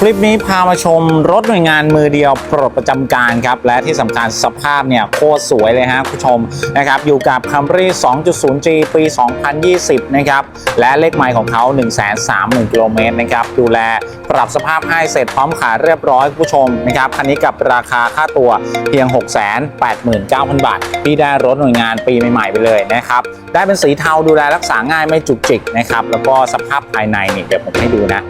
คลิปนี้พามาชมรถหน่วยงานมือเดียวปลดประจำการครับ และที่สำคัญสภาพเนี่ยโคตรสวยเลยฮะคุณผู้ชมนะครับ อยู่กับ Camry 2.0G ปี 2020 นะครับ และเลขไมล์ของเขา 130,000 กิโลเมตรนะครับ ดูแลปรับสภาพให้เสร็จพร้อมขายเรียบร้อยคุณผู้ชมนะครับ คันนี้กับราคาค่าตัวเพียง 689,000 บาทที่ได้รถหน่วยงานปีใหม่ๆไปเลยนะครับ ได้เป็นสีเทาดูแลรักษาง่ายไม่จุกจิกนะครับ แล้วก็สภาพภายในนี่เดี๋ยวผมให้ดูนะ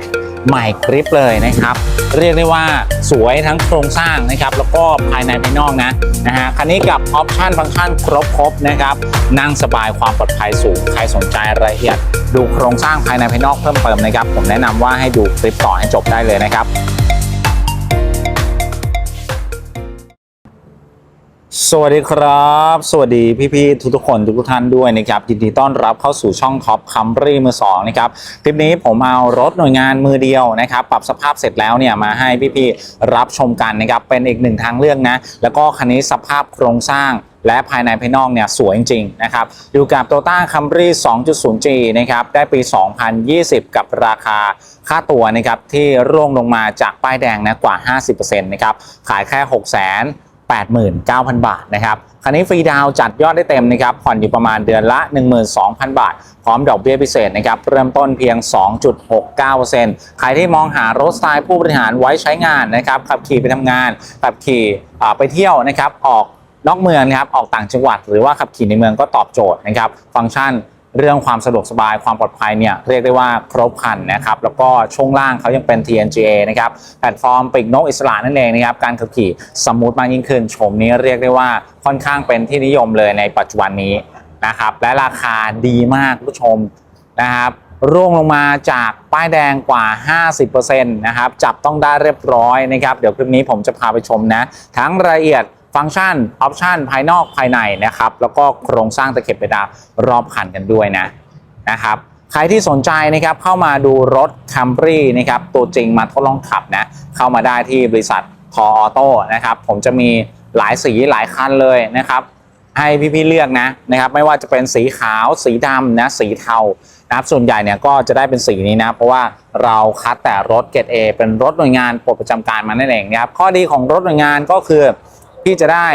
ใหม่กริปเลยนะครับ เรียกได้ว่าสวยทั้งโครงสร้างนะครับ แล้วก็ภายในภายนอกนะนะฮะคันนี้กับออปชันฟังก์ชันครบครบนะครับ นั่งสบายความปลอดภัยสูง ใครสนใจรายละเอียด ดูโครงสร้างภายในภายนอกเพิ่มเติมนะครับ ผมแนะนำว่าให้ดูคลิปต่อให้จบได้เลยนะครับ สวัสดีครับ สวัสดีพี่ๆทุกๆคนทุกๆท่านด้วยนะครับยินดีต้อนรับเข้าสู่ช่องท็อปคัมรี่มือสองนะครับคลิปนี้ผมเอารถหน่วยงานมือเดียวนะครับ ปรับสภาพเสร็จแล้วเนี่ยมาให้พี่ๆรับชมกันนะครับเป็นอีกหนึ่งทางเลือกนะ แล้วก็คันนี้สภาพโครงสร้างและภายในภายนอกเนี่ยสวยจริง ๆ นะครับ อยู่กับ Toyota Camry 2.0G นะครับ ได้ปี 2020 กับราคาค่าตัวนะครับที่ร่วงลงมาจากป้ายแดงนะกว่า 50%นะครับ ขายแค่ 6 0 0 0 0 89,000 บาทนะครับคันนี้ฟรีดาวน์จัดยอดได้เต็มนะครับผ่อนอยู่ประมาณเดือนละ 12,000 บาท พร้อมดอกเบี้ยพิเศษนะครับเริ่มต้นเพียง 2.69%ใครที่มองหารถสไตล์ผู้บริหารไว้ใช้งานนะครับขับขี่ไปทำงานขับขี่ไปเที่ยวนะครับออกนอกเมืองนะครับออกต่างจังหวัด หรือว่าขับขี่ในเมืองก็ตอบโจทย์นะครับฟังก์ชัน เรื่องความสะดวกสบายความปลอดภัยเนี่ยเรียกได้ว่าครบครันนะครับแล้วก็ช่วงล่างเขายังเป็น TNGA นะครับแพลตฟอร์มปีกนกอิสระนั่นเองนะครับการขับขี่สมูทมากยิ่งขึ้นชมนี้เรียกได้ว่าค่อนข้างเป็นที่นิยมเลยในปัจจุบันนี้นะครับและราคาดีมากผู้ชมนะครับร่วงลงมาจากป้ายแดงกว่า 50%นะครับจับต้องได้เรียบร้อยนะครับเดี๋ยวคลิปนี้ผมจะพาไปชมนะทั้งรายละเอียด ฟังก์ชันออปชันภายนอกภายในนะครับ แล้วก็โครงสร้างตะเข็บเปดารอบคันกันด้วยนะนะครับใครที่สนใจนะครับเข้ามาดูรถ Camry นะครับตัวจริงมาทดลองขับนะเข้ามาได้ที่บริษัททอออโต้นะครับผมจะมีหลายสีหลายคันเลยนะครับให้พี่ๆเลือกนะนะครับไม่ว่าจะเป็นสีขาวสีดำนะสีเทานะครับส่วนใหญ่เนี่ยก็จะได้เป็นสีนี้นะเพราะว่าเราคัดแต่รถเกรด A เป็นรถหน่วยงานปลดประจำการมานั่นเองนะครับข้อดีของรถหน่วยงานก็คือ ที่จะได้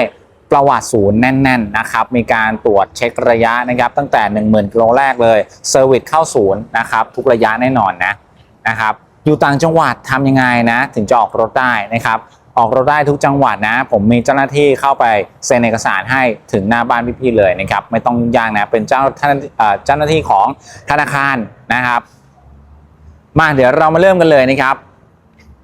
ประวัติศูนย์แน่น ๆ นะครับ มีการตรวจเช็คระยะนะครับ ตั้งแต่ 10,000กิโลแรกเลยเซอร์วิสเข้าศูนย์นะครับ ทุกระยะแน่นอนนะนะครับ อยู่ต่างจังหวัดทำยังไงนะ ถึงจะออกรถได้นะครับ ออกรถได้ทุกจังหวัดนะ ผมมีเจ้าหน้าที่เข้าไปเซ็นเอกสารให้ถึงหน้าบ้านพี่ๆเลยนะครับ ไม่ต้องยากนะ เป็นเจ้าท่านเจ้าหน้าที่ของธนาคารนะครับ มาเดี๋ยวเรามาเริ่มกันเลยนะครับ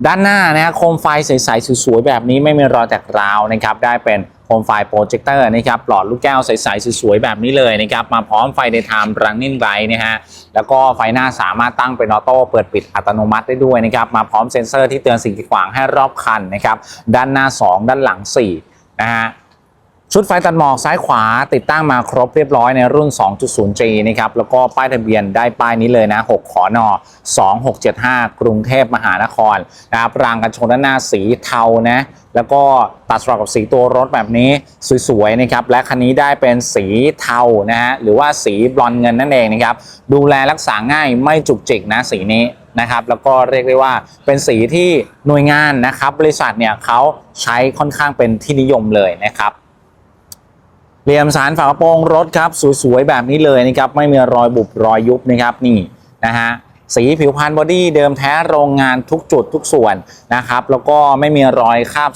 ด้านหน้านะฮะโคมไฟใสๆสวยๆแบบนี้ไม่มีรอยแตกราวนะครับได้เป็นโคมไฟโปรเจคเตอร์นะครับหลอดลูกแก้วใสๆสวยๆแบบนี้เลยนะครับมาพร้อมไฟในไทม์รังนิ่งไรนะฮะแล้วก็ไฟหน้าสามารถตั้งเป็นออโต้เปิดปิดอัตโนมัติได้ด้วยนะครับมาพร้อมเซ็นเซอร์ที่เตือนสิ่งกีดขวางให้รอบคันนะครับด้านหน้า 2 ด้านหลัง4นะฮะ ชุดไฟตัดหมอกซ้ายขวาติดตั้งมาครบเรียบร้อยในรุ่น 2.0G นะครับ แล้วก็ป้ายทะเบียนได้ป้ายนี้เลยนะ 6 ขอนอ2675 กรุงเทพมหานครนะครับ รางกันชนด้านหน้าสีเทานะ แล้วก็ตัดสลับกับสีตัวรถแบบนี้สวยๆนะครับ และคันนี้ได้เป็นสีเทานะฮะ หรือว่าสีบลอนเงินนั่นเองนะครับ ดูแลรักษาง่ายไม่จุกจิกนะสีนี้นะครับแล้วก็เรียกได้ว่าเป็นสีที่หน่วยงานนะครับ บริษัทเนี่ยเขาใช้ค่อนข้างเป็นที่นิยมเลยนะครับ เหลี่ยมสารฝากระโปรงรถครับสวยๆแบบนี้เลยนะครับไม่มีรอยบุบรอยยุบนะครับนี่นะฮะสีผิวพันบอดี้เดิมแท้โรงงานทุกจุดทุกส่วนนะครับ แล้วก็ไม่มีรอยคราบ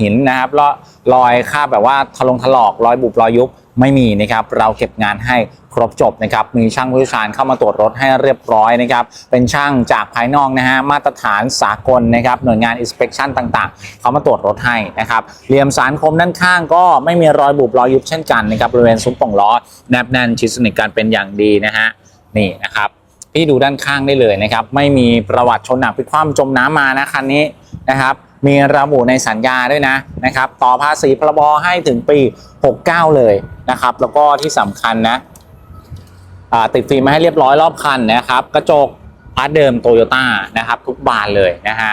หินนะครับแล้วรอยคราบแบบว่าทะลงถลอกรอยบุบรอยยุบ ไม่มีนะครับเราเก็บงานให้ครบจบนะครับมีช่างผู้เชี่ยวชาญเข้ามาตรวจรถให้เรียบร้อยนะครับเป็นช่างจากภายนอกนะฮะมาตรฐานสากลนะครับหน่วยงาน inspection ต่างๆ เขามาตรวจรถให้นะครับเหลี่ยมสารคมด้านข้างก็ไม่มีรอยบุบรอยยุบเช่นกันนะครับบริเวณซุ้มป่องล้อแนบแน่นชิดสนิทกันเป็นอย่างดีนะฮะนี่นะครับพี่ดูด้านข้างได้เลยนะครับไม่มีประวัติชนหนักพลิกคว่ำจมน้ำมานะคันนี้นะครับ มีระบุในสัญญาด้วยนะนะครับ ต่อภาษีพรบให้ถึงปี 69 เลยนะครับ แล้วก็ที่สำคัญนะติดฟิล์มมาให้เรียบร้อยรอบคันนะครับ กระจกพาร์ทเดิมโตโยต้านะครับ ทุกบานเลยนะฮะ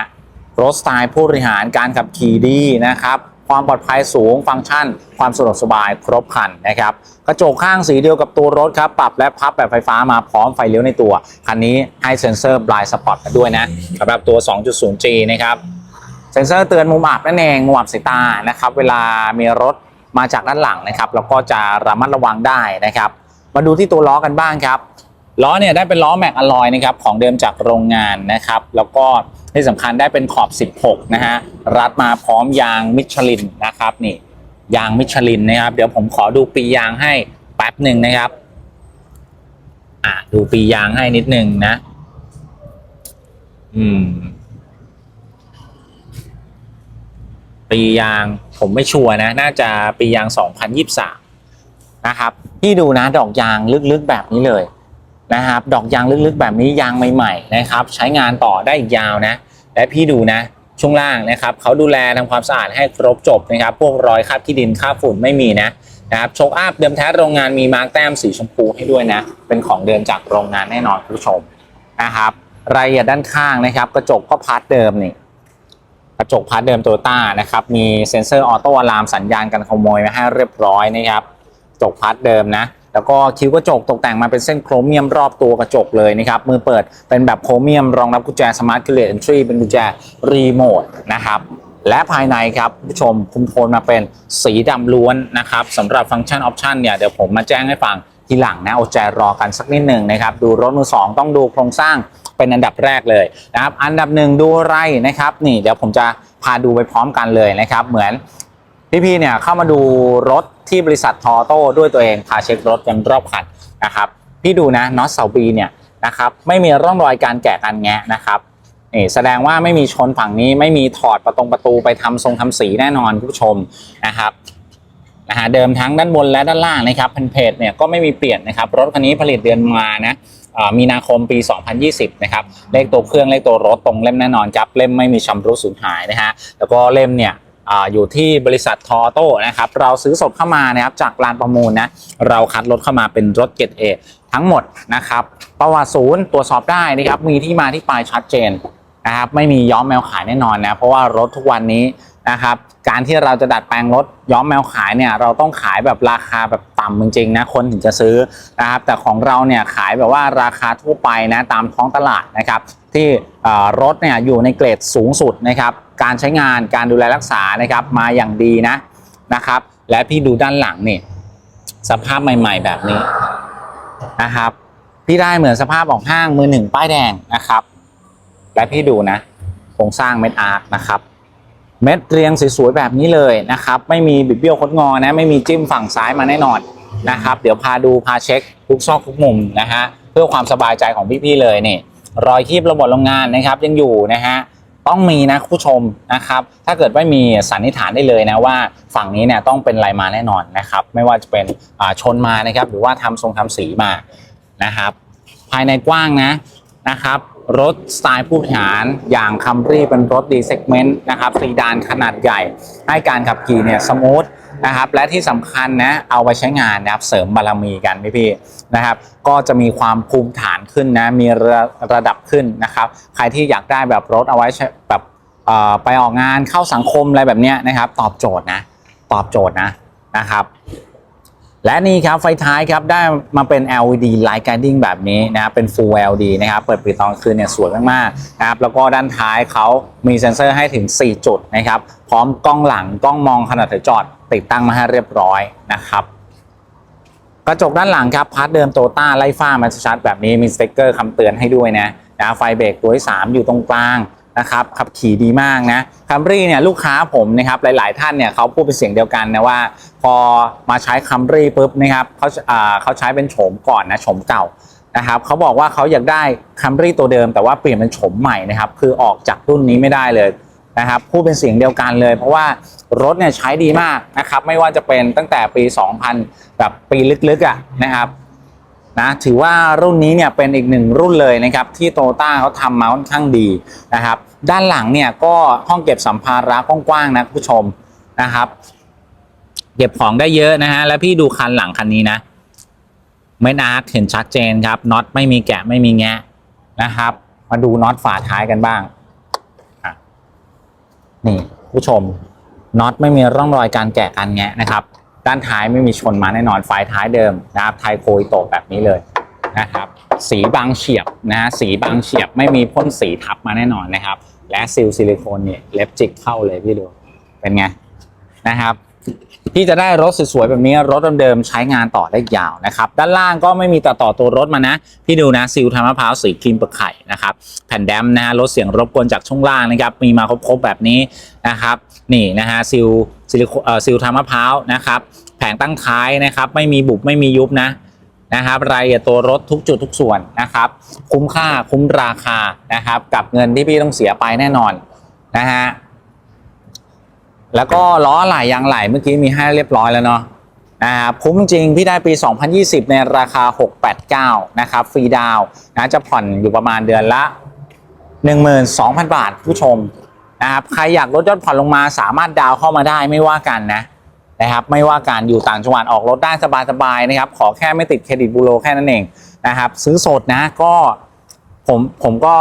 รถสไตล์ผู้บริหารการขับขี่ดีนะครับความปลอดภัยสูงฟังก์ชัน ความสะดวกสบายครบคันนะครับ กระจกข้างสีเดียวกับตัวรถครับ ปรับและพับแบบไฟฟ้ามาพร้อมไฟเลี้ยวในตัว คันนี้ให้เซ็นเซอร์ blind spot มาด้วยนะสำหรับตัว 2.0G นะครับ ซ็นเซอร์เตือนมุมอับนั่นเองมุมอับสายตานะครับ เวลามีรถมาจากด้านหลังนะครับเราก็จะระมัดระวังได้นะครับ มาดูที่ตัวล้อกันบ้างครับล้อเนี่ยได้เป็นล้อแม็กอลลอยนะครับของเดิมจากโรงงานนะครับ แล้วก็ที่สำคัญได้เป็นขอบ 16 นะฮะรัดมาพร้อมยางมิชลินนะครับนี่ยางมิชลินนะครับ เดี๋ยวผมขอดูปียางให้แป๊บหนึ่งนะครับอะดูปียางให้นิดหนึ่งนะ อืม ปียางผมไม่ชัวร์นะ น่าจะปียาง 2023 นะครับพี่ดูนะดอกยางลึกๆแบบนี้เลยนะครับ ดอกยางลึกๆแบบนี้ยางใหม่ๆนะครับ ใช้งานต่อได้อีกยาวนะ และพี่ดูนะช่วงล่างนะครับเขาดูแลทำความสะอาดให้ครบจบนะครับ พวกรอยคราบที่ดินคราบฝุ่นไม่มีนะนะครับโชคอัพเดิมแท้โรงงานมีมาร์กแต้มสีชมพูให้ด้วยนะ เป็นของเดิมจากโรงงานแน่นอนคุณผู้ชมนะครับรายละเอียดด้านข้างนะครับ กระจกก็พาร์ทเดิมนี่ กระจกพาร์ทเดิมโตโยต้านะครับ มีเซ็นเซอร์ออโต้อะลามสัญญาณการขโมยมาให้เรียบร้อยนะครับกระจกพาร์ทเดิมนะ แล้วก็คิ้วกระจกตกแต่งมาเป็นเส้นโครเมียมรอบตัวกระจกเลยนะครับ มือเปิดเป็นแบบโครเมียมรองรับกุญแจสมาร์ทคิเลตเอนทรีเป็นกุญแจรีโมทนะครับและภายในครับผู้ชมคุมโทนมาเป็นสีดำล้วนนะครับสำหรับฟังก์ชันออปชันเนี่ยเดี๋ยวผมมาแจ้งให้ฟังทีหลังนะอดใจรอกันสักนิดหนึ่งนะครับ ดูรถมือสองต้องดูโครงสร้าง เป็นอันดับแรกเลยนะครับ อันดับหนึ่งดูอะไรนะครับ นี่เดี๋ยวผมจะพาดูไปพร้อมกันเลยนะครับ เหมือนพี่ๆเนี่ยเข้ามาดูรถที่บริษัททอโต้ด้วยตัวเองพาเช็ครถกันรอบคันนะครับพี่ดูนะน็อตเสาบีเนี่ยนะครับไม่มีร่องรอยการแกะกันแงะนะครับนี่แสดงว่าไม่มีชนฝั่งนี้ไม่มีถอดประตงประตูไปทำทรงทำสีแน่นอนคุณผู้ชมนะครับนะฮะเดิมทั้งด้านบนและด้านล่างนะครับพันเพจเนี่ยก็ไม่มีเปลี่ยนนะครับรถคันนี้ผลิตเดือนมานะ มีนาคมปี 2020 นะครับ เลขตัวเครื่องเลขตัวรถตรงเล่มแน่นอนครับเล่มไม่มีชำรุดสูญหายนะฮะแล้วก็เล่มเนี่ยออยู่ที่บริษัททอโต้นะครับเราซื้อสดเข้ามานะครับจากลานประมูลนะเราคัดรถเข้ามาเป็นรถเกรดเอทั้งหมดนะครับประวัติศูนย์ตรวจสอบได้นะครับมีที่มาที่ไปชัดเจนนะครับไม่มีย้อมแมวขายแน่นอนนะเพราะว่ารถทุกวันนี้ นะครับ การที่เราจะดัดแปลงรถย้อมแมวขายเนี่ยเราต้องขายแบบราคาแบบต่ำจริงๆนะคนถึงจะซื้อนะครับแต่ของเราเนี่ยขายแบบว่าราคาทั่วไปนะตามท้องตลาดนะครับที่รถเนี่ยอยู่ในเกรดสูงสุดนะครับการใช้งานการดูแลรักษานะครับมาอย่างดีนะนะครับ และพี่ดูด้านหลังนี่สภาพใหม่ ๆ แบบนี้นะครับ พี่ได้เหมือนสภาพออกห้างมือหนึ่งป้ายแดงนะครับ และพี่ดูนะโครงสร้างเม็ดอาร์คนะครับ เม็ดเรียงสวยๆแบบนี้เลยนะครับ ไม่มีบิดเบี้ยวคดงอนะ ไม่มีจิ้มฝั่งซ้ายมาแน่นอนนะครับ เดี๋ยวพาดูพาเช็คทุกซอกทุกมุมนะฮะเพื่อความสบายใจของพี่ๆเลยนี่รอยคีบระบบโรงงานนะครับยังอยู่นะฮะต้องมีนะผู้ชมนะครับ ถ้าเกิดไม่มีสันนิษฐานได้เลยนะว่าฝั่งนี้เนี่ยต้องเป็นลายมาแน่นอนนะครับ ไม่ว่าจะเป็นอ่าชนมานะครับ หรือว่าทำทรงทำสีมานะครับ ภายในกว้างนะนะครับ รถสไตล์ผู้บริหารอย่างคัมรี่เป็นรถดีเซกเมนต์นะครับซีดานขนาดใหญ่ ให้การขับขี่เนี่ยสมูทนะครับและที่สำคัญนะเอาไปใช้งานนะครับเสริมบารมีกันพี่พี่ๆนะครับ ก็จะมีความภูมิฐานขึ้นนะมีระระดับขึ้นนะครับ ใครที่อยากได้แบบรถเอาไว้แบบไปออกงานเข้าสังคมอะไรแบบเนี้ยนะครับ ตอบโจทย์นะ ตอบโจทย์นะนะครับ และนี่ครับไฟท้ายครับได้มาเป็น LED Light Guiding แบบนี้นะครับเป็น Full LED นะครับเปิดปิดตอนคืนเนี่ยสวยมากๆนะครับแล้วก็ด้านท้ายเขามีเซ็นเซอร์ให้ถึง 4 จุดนะครับพร้อมกล้องหลังกล้องมองขณะถือจอด ติดตั้งมาให้เรียบร้อยนะครับกระจกด้านหลังครับพาร์ทเดิมโตต้าไล่ฟ้ามาชัดแบบนี้มีสเต็กเกอร์คำเตือนให้ด้วยนะนะไฟเบรกตัวที่3อยู่ตรงกลาง นะครับขับขี่ดีมากนะคัมรี่เนี่ยลูกค้าผมนะครับหลาย ๆ ท่านเนี่ยเขาพูดเป็นเสียงเดียวกันนะว่า พอมาใช้คัมรี่ปุ๊บนะครับเขาอ่าเขาใช้เป็นโฉมก่อนนะโฉมเก่านะครับเขาบอกว่าเขาอยากได้คัมรี่ตัวเดิม แต่ว่าเปลี่ยนเป็นโฉมใหม่นะครับคือออกจากรุ่นนี้ไม่ได้เลยนะครับพูดเป็นเสียงเดียวกันเลย เพราะว่ารถเนี่ยใช้ดีมากนะครับไม่ว่าจะเป็นตั้งแต่ปี 2000 แบบปีลึกๆอะนะครับ นะถือว่ารุ่นนี้เนี่ยเป็นอีกหนึ่งรุ่นเลยนะครับที่โตต้าเขาทำมาค่อนข้างดีนะครับด้านหลังเนี่ยก็ห้องเก็บสัมภาระกว้างๆนะคุณผู้ชมนะครับเก็บของได้เยอะนะฮะแล้วพี่ดูคันหลังคันนี้นะไม่นาร์คเห็นชัดเจนครับน็อตไม่มีแกะไม่มีแงะนะครับ มาดูน็อตฝาท้ายกันบ้างอะนี่ผู้ชมน็อตไม่มีร่องรอยการแกะการแงะนะครับ ด้านท้ายไม่มีชนมาแน่นอนไฟท้ายเดิมนะครับไทโคยโตแบบนี้เลยนะครับสีบางเฉียบนะฮะสีบางเฉียบไม่มีพ่นสีทับมาแน่นอนนะครับ และซิลซิลิโคนเนี่ยเล็บจิกเข้าเลยพี่ดูเป็นไงนะครับที่จะได้รถสวยๆแบบนี้รถเดิมๆใช้งานต่อได้ยาวนะครับด้านล่างก็ไม่มีต่อต่อตัวรถมานะ พี่ดูนะซิลทำมะพร้าวสีครีมเปลือกไข่นะครับแผ่นแดมนะฮะลดเสียงรบกวนจากช่วงล่างนะครับมีมาครบๆแบบนี้นะครับนี่นะฮะซิล ซิลิโคซิลทำมะพร้าวนะครับ แผงตั้งท้ายนะครับ ไม่มีบุบไม่มียุบนะนะครับรายละเอียดตัวรถทุกจุดทุกส่วนนะครับ คุ้มค่าคุ้มราคานะครับ กับเงินที่พี่ต้องเสียไปแน่นอนนะฮะแล้วก็ล้อไหล่ยางไหล่เมื่อกี้มีให้เรียบร้อยแล้วเนาะนะครับคุ้มจริงพี่ได้ปี 2020 ในราคา 689 นะครับ ฟรีดาวน์นะจะผ่อนอยู่ประมาณเดือนละ 12,000 บาทผู้ชม นะครับใครอยากลดยอดผ่อนลงมาสามารถดาวน์เข้ามาได้ไม่ว่ากันนะนะครับไม่ว่าการอยู่ต่างจังหวัดออกรถได้สบายๆนะครับ ขอแค่ไม่ติดเครดิตบูโรแค่นั้นเองนะครับ ซื้อสดนะก็ผมผมก็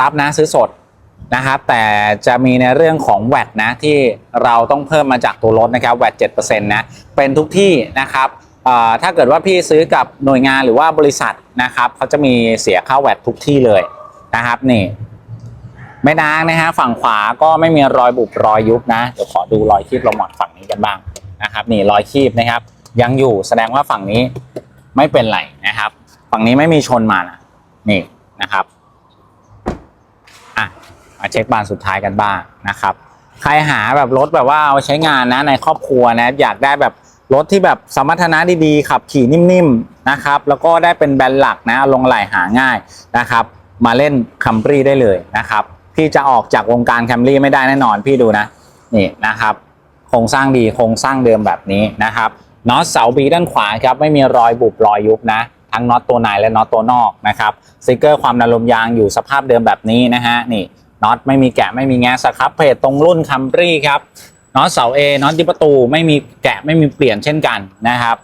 รับนะซื้อสดนะครับ แต่จะมีในเรื่องของแวดนะที่เราต้องเพิ่มมาจากตัวรถนะครับแวด7%นะเป็นทุกที่นะครับถ้าเกิดว่าพี่ซื้อกับหน่วยงานหรือว่าบริษัทนะครับเขาจะมีเสียค่าแวดทุกที่เลยนะครับนี่ แม่นางนะฮะฝั่งขวาก็ไม่มีรอยบุบรอยยุบนะเดี๋ยวขอดูรอยคีบลงหมอนฝั่งนี้กันบ้างนะครับ นี่รอยคีบนะครับ ยังอยู่แสดงว่าฝั่งนี้ไม่เป็นไรนะครับ ฝั่งนี้ไม่มีชนมานะนี่นะครับอะมาเช็คบานสุดท้ายกันบ้างนะครับ ใครหาแบบรถแบบว่าเอาใช้งานนะในครอบครัวนะอยากได้แบบรถที่แบบสมรรถนะดีๆขับขี่นิ่มๆนะครับ แล้วก็ได้เป็นแบรนด์หลักนะลงไหลหาง่ายนะครับ มาเล่นคัมปรีได้เลยนะครับ พี่จะออกจากวงการแคมรี่ไม่ได้แน่นอนพี่ดูนะนี่นะครับโครงสร้างดีโครงสร้างเดิมแบบนี้นะครับน็อตเสาบีด้านขวาครับไม่มีรอยบุบรอยยุบนะทั้งน็อตตัวในและน็อตตัวนอกนะครับสติกเกอร์ความดันลมยางอยู่สภาพเดิมแบบนี้นะฮะนี่น็อตไม่มีแกะไม่มีแงะสครับเพจตรงรุ่นคัมรี่ครับน็อตเสาเอน็อตที่ประตูไม่มีแกะไม่มีเปลี่ยนเช่นกันนะครับ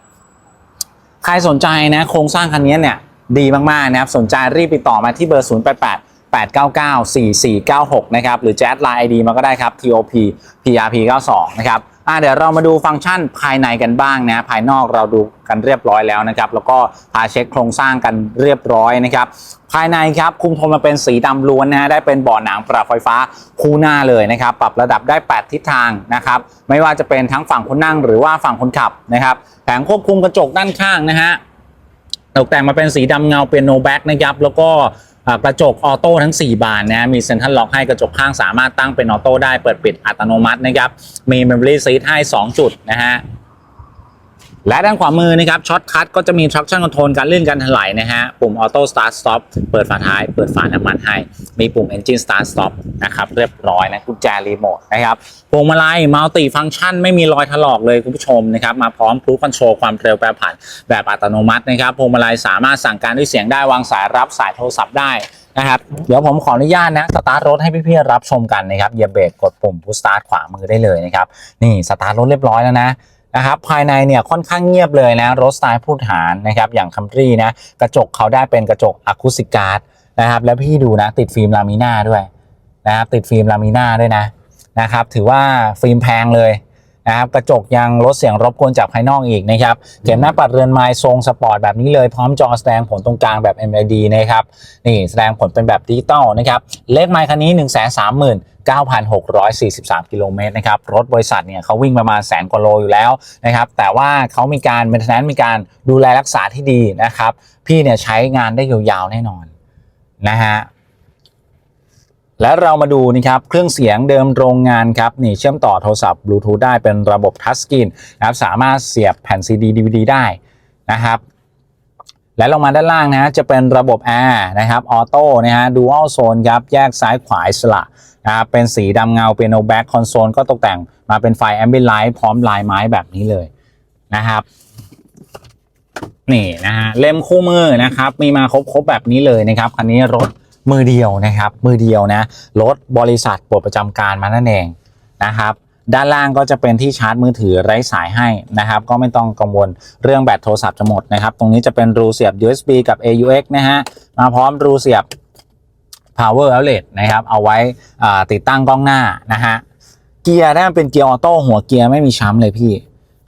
ใครสนใจนะโครงสร้างคันนี้เนี่ยดีมากๆนะครับสนใจรีบติดต่อมาที่เบอร์ 0 8 8 8 9 9 4 4 9 6นะครับหรือแจ๊ดไลน์ไอดีมาก็ได้ครับ TOP PRP 92นะครับอะเดี๋ยวเรามาดูฟังก์ชันภายในกันบ้างนะภายนอกเราดูกันเรียบร้อยแล้วนะครับ แล้วก็พาเช็คโครงสร้างกันเรียบร้อยนะครับ ภายในครับคุมโทนมาเป็นสีดำล้วนนะฮะได้เป็นเบาะหนังปรับไฟฟ้าคู่หน้าเลยนะครับ ปรับระดับได้ 8 ทิศทางนะครับ ไม่ว่าจะเป็นทั้งฝั่งคนนั่งหรือว่าฝั่งคนขับนะครับ แผงควบคุมกระจกด้านข้างนะฮะตกแต่งมาเป็นสีดำเงาเป็นโนแบ็กนะครับแล้วก็ กระจกออโต้ทั้ง 4 บานนะมีเซ็นทรัลล็อกให้กระจกข้างสามารถตั้งเป็นออโต้ได้เปิดปิดอัตโนมัตินะครับมีเมมโมรี่ซีทให้ 2 จุดนะฮะ และด้านขวามือนะครับช็อตคัทก็จะมี traction control การเลื่อนการถลายนะฮะ ปุ่ม auto start stop เปิดฝาท้าย เปิดฝาน้ำมันให้ มีปุ่ม engine start stop นะครับเรียบร้อยนะกุญแจรีโมทนะครับพวงมาลัยมัลติฟัง c t ชันไม่มีรอยถลอกเลยคุณผู้ชมนะครับ มาพร้อม cruise control ความเร็วแปรผันแบบอัตโนมัตินะครับพวงมาลัยสามารถสั่งการด้วยเสียงได้วางสายรับสายโทรศัพท์ได้นะครับเดี๋ยวผมขออนุญาตนะสตาร์ทรถให้พี่ๆรับชมกันนะครับเหยียบเบรกกดปุ่ม push start ขวามือได้เลยนะครับนี่สตาร์ทรถเรียบร้อยแล้วนะ นะครับภายในเนี่ยค่อนข้างเงียบเลยนะรถสไตล์พูดหารนะครับอย่างคัมรี่นะกระจกเขาได้เป็นกระจกอะคูสติกการ์ดนะครับแล้วพี่ดูนะติดฟิล์มลามิน่าด้วยนะครับติดฟิล์มลามิน่าด้วยนะนะครับถือว่าฟิล์มแพงเลยนะครับกระจกยังลดเสียงรบกวนจากภายนอกอีกนะครับเข็มหน้าปัดเรือนไม้ทรงสปอร์ตแบบนี้เลยพร้อมจอแสดงผลตรงกลางแบบ MID นะครับนี่แสดงผลเป็นแบบดิจิตอลนะครับเลขไมค์คันนี้ 1 3 0 0 0 9,643 กิโลเมตรนะครับรถบริษัทเนี่ยเขาวิ่งประมาณแสนกว่าโลอยู่แล้วนะครับแต่ว่าเขามีการ m ม i เ t น n น n มีการดูแลรักษาที่ดีนะครับพี่เนี่ยใช้งานได้ยาวๆแน่นอนนะฮะและเรามาดูนะครับเครื่องเสียงเดิมโรงงานครับนี่เชื่อมต่อโทรศัพท์บลูทูธได้เป็นระบบทัชสกรีนนะครับสามารถเสียบแผ่นซีดีดีวดีได้นะครับ และลงมาด้านล่างนะจะเป็นระบบแอร์นะครับออโต้นะฮะดูอัลโซนครับแยกซ้ายขวาสระนะครับเป็นสีดำเงาเป็นโนแบ็กคอนโซลก็ตกแต่งมาเป็นไฟแอมเบ n ไลท์พร้อมลายไม้แบบนี้เลยนะครับนี่นะฮะเล่มคู่มือนะครับมีมาครบๆแบบนี้เลยนะครับคันนี้รถมือเดียวนะครับมือเดียวนะรถบริษัทปลดประจำการมานั่นเองนะครับ ด้านล่างก็จะเป็นที่ชาร์จมือถือไร้สายให้นะครับ ก็ไม่ต้องกังวลเรื่องแบตโทรศัพท์จะหมดนะครับ ตรงนี้จะเป็นรูเสียบ USB กับ AUX นะฮะ มาพร้อมรูเสียบ power outlet นะครับ เอาไว้ติดตั้งกล้องหน้านะฮะ เกียร์ได้เป็นเกียร์ออโต้หัวเกียร์ไม่มีช้ำเลยพี่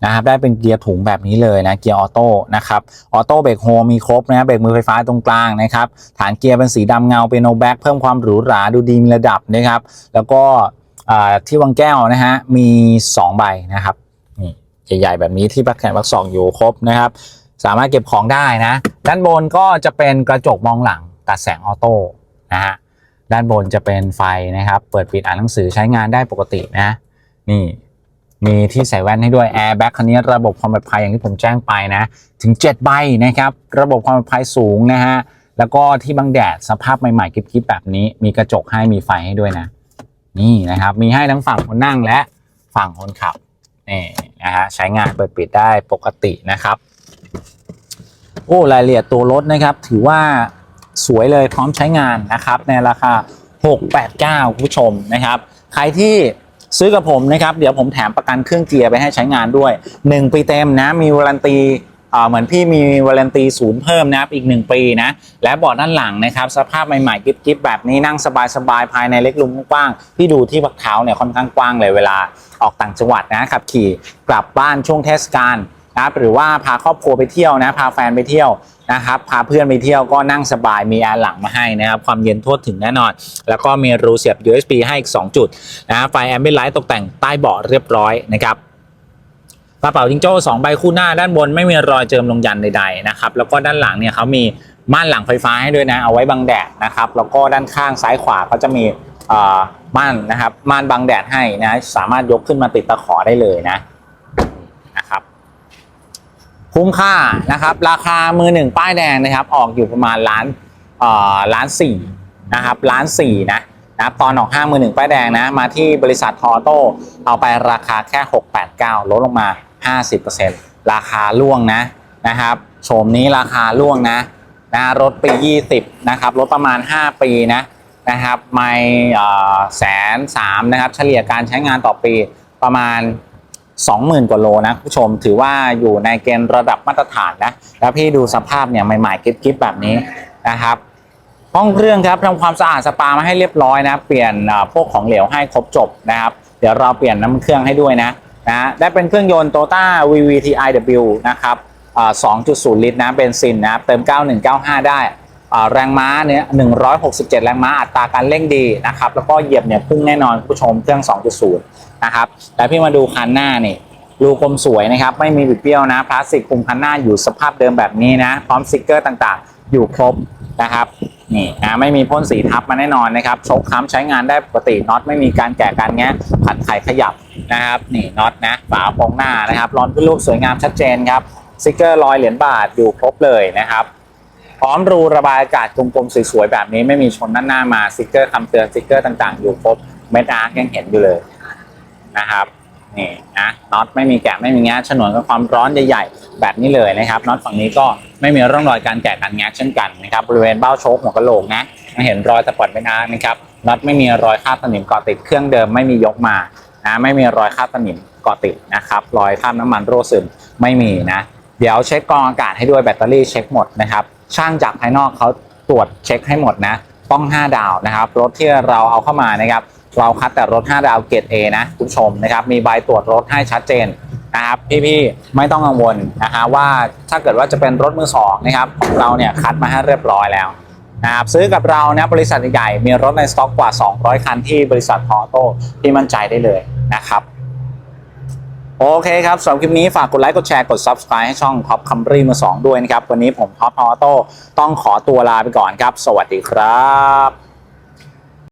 นะครับได้เป็นเกียร์ถุงแบบนี้เลยนะเกียร์ออโต้นะครับออโต้เบรกโฮมีครบนะเบรกมือไฟฟ้าตรงกลางนะครับฐานเกียร์เป็นสีดำเงาเป็นโนแบ็กเพิ่มความหรูหราดูดีมีระดับนะครับแล้วก็ ที่วังแก้วนะฮะมี 2 ใบนะครับนี่ใหญ่ๆแบบนี้ที่ปักแขนปักศอกอยู่ครบนะครับ สามารถเก็บของได้นะ ด้านบนก็จะเป็นกระจกมองหลังตัดแสงออโต้นะฮะด้านบนจะเป็นไฟนะครับ เปิดปิดอ่านหนังสือใช้งานได้ปกตินะ นี่มีที่ใส่แว่นให้ด้วยแอร์แบ็คคันนี้ระบบความปลอดภัยอย่างที่ผมแจ้งไปนะ ถึง 7 ใบนะครับ ระบบความปลอดภัยสูงนะฮะแล้วก็ที่บังแดดสภาพใหม่ๆกริบๆแบบนี้ มีกระจกให้มีไฟให้ด้วยนะ นี่นะครับ มีให้ทั้งฝั่งคนนั่งและฝั่งคนขับนี่นะฮะใช้งานเปิดปิดได้ปกตินะครับ โอ้รายละเอียดตัวรถนะครับ ถือว่าสวยเลยพร้อมใช้งานนะครับ ในราคา 689คุณผู้ชมนะครับ ใครที่ซื้อกับผมนะครับ เดี๋ยวผมแถมประกันเครื่องเกียร์ไปให้ใช้งานด้วย 1 ปีเต็มนะ มีวารันตี เหมือนพี่มีวารันตีศูนย์เพิ่มนะครับอีก 1 ปีนะ และเบาะด้านหลังนะครับ สภาพใหม่ๆกิ๊บๆแบบนี้นั่งสบายๆ ภายในเล็กลุมกว้างๆพี่ดูที่บักเท้าเนี่ยค่อนข้างกว้างเลยเวลาออกต่างจังหวัดนะขับขี่กลับบ้านช่วงเทศกาลนะครับหรือว่าพาครอบครัวไปเที่ยวนะพาแฟนไปเที่ยวนะครับพาเพื่อนไปเที่ยวก็นั่งสบายมีแอร์หลังมาให้นะครับความเย็นทั่วถึงแน่นอน แล้วก็มีรูเสียบ USB ให้อีก 2 จุดนะไฟแอมเบิลไลท์ตกแต่งใต้เบาะเรียบร้อยนะครับ กระเป๋าจิงโจ้2ใบคู่หน้าด้านบนไม่มีรอยเจิมลงยันใดๆนะครับแล้วก็ด้านหลังเนี่ยเขามีม่านหลังไฟฟ้าให้ด้วยนะเอาไว้บังแดดนะครับแล้วก็ด้านข้างซ้ายขวาก็จะมีม่านนะครับม่านบังแดดให้นะสามารถยกขึ้นมาติดตะขอได้เลยนะนะครับคุ้มค่านะครับราคามือหนึ่งป้ายแดงนะครับออกอยู่ประมาณล้านเออล้านสี่นะครับล้านสี่นะนะตอนออกห้ามือหนึ่งป้ายแดงนะมาที่บริษัททอโต้เอาไปราคาแค่ 689 ลดลงมา 50%ราคาล่วงนะนะครับโฉมนี้ราคาล่วงนะนะรถปี 20 นะครับ รถประมาณ 5 ปีนะนะครับไม่แสนสามนะครับ เฉลี่ยการใช้งานต่อปีประมาณ 20,000 กว่าโลนะผู้ชมถือว่าอยู่ในเกณฑ์ระดับมาตรฐานนะ แล้วพี่ดูสภาพเนี่ยใหม่ๆกิ๊บๆแบบนี้นะครับห้องเครื่องครับทำความสะอาดสปามาให้เรียบร้อยนะ เปลี่ยนพวกของเหลวให้ครบจบนะครับ เดี๋ยวเราเปลี่ยนน้ำเครื่องให้ด้วยนะ นะได้เป็นเครื่องยนต์ Toyota VVTiW นะครับ2.0 ลิตรนะเบนซินนะเติม 9195 ได้แรงม้าเนี่ย167 แรงม้าอัตราการเร่งดีนะครับแล้วก็เหยียบเนี่ยพุ่งแน่นอนคุณผู้ชมเครื่อง 2.0 นะครับแต่พี่มาดูคันหน้านี่รูกลมสวยนะครับ ไม่มีบิดเบี้ยวนะ พลาสติกคุมคันหน้าอยู่สภาพเดิมแบบนี้นะ พร้อมสติกเกอร์ต่างๆ อยู่ครบ นะครับนี่นะไม่มีพ่นสีทับมาแน่นอนนะครับชคค้ำใช้งานได้ปกติน็อตไม่มีการแกะการแงะขัดไขขยับนะครับนี่น็อตนะฝาโปรงหน้านะครับรอนขึ้นรูปสวยงามชัดเจนครับสติกเกอร์รอยเหรียญบาทอยู่ครบเลยนะครับพร้อมรูระบายอากาศกลมๆสวยๆแบบนี้ไม่มีชนด้านหน้ามาสติกเกอร์คำเตือนสติกเกอร์ต่างๆ อยู่ครบเม็ดอาร์ยังเห็นอยู่เลยนะครับ นี่นะน็อตไม่มีแกะไม่มีแงะฉนวนกับความร้อนใหญ่ๆแบบนี้เลยนะครับน็อตฝั่งนี้ก็ไม่มีร่องรอยการแกะการแงะเช่นกันนะครับบริเวณเบ้าโชคหัวกะโหลกนะม่เห็นรอยตะปอดเป็นอาร์นะครับน็อตไม่มีรอยคราบสนิมเกาะติดเครื่องเดิมไม่มียกมานะไม่มีรอยคราบสนิมเกาะติดนะครับรอยคราบน้ำมันรั่วซึมไม่มีนะเดี๋ยวเช็คกรองอากาศให้ด้วยแบตเตอรี่เช็คหมดนะครับช่างจากภายนอกเขาตรวจเช็คให้หมดนะต้อง 5 ดาวนะครับรถที่เราเอาเข้ามานะครับ เราคัดแต่รถ 5 ดาวเกรด A นะคุณผู้ชมนะครับมีใบตรวจรถให้ชัดเจนนะครับพี่ๆไม่ต้องกังวลนะฮะว่าถ้าเกิดว่าจะเป็นรถมือสองนะครับเราเนี่ยคัดมาให้เรียบร้อยแล้วนะครับซื้อกับเรานะบริษัทใหญ่มีรถในสต็อกกว่า 200 คันที่บริษัทพอโต้ที่มั่นใจได้เลยนะครับโอเคครับสำหรับคลิปนี้ฝากกดไลค์กดแชร์กด Subscribe ให้ช่องท็อปคัมรี่มือสองด้วยนะครับ วันนี้ผมท็อปพอโต้ต้องขอตัวลาไปก่อนครับ สวัสดีครับ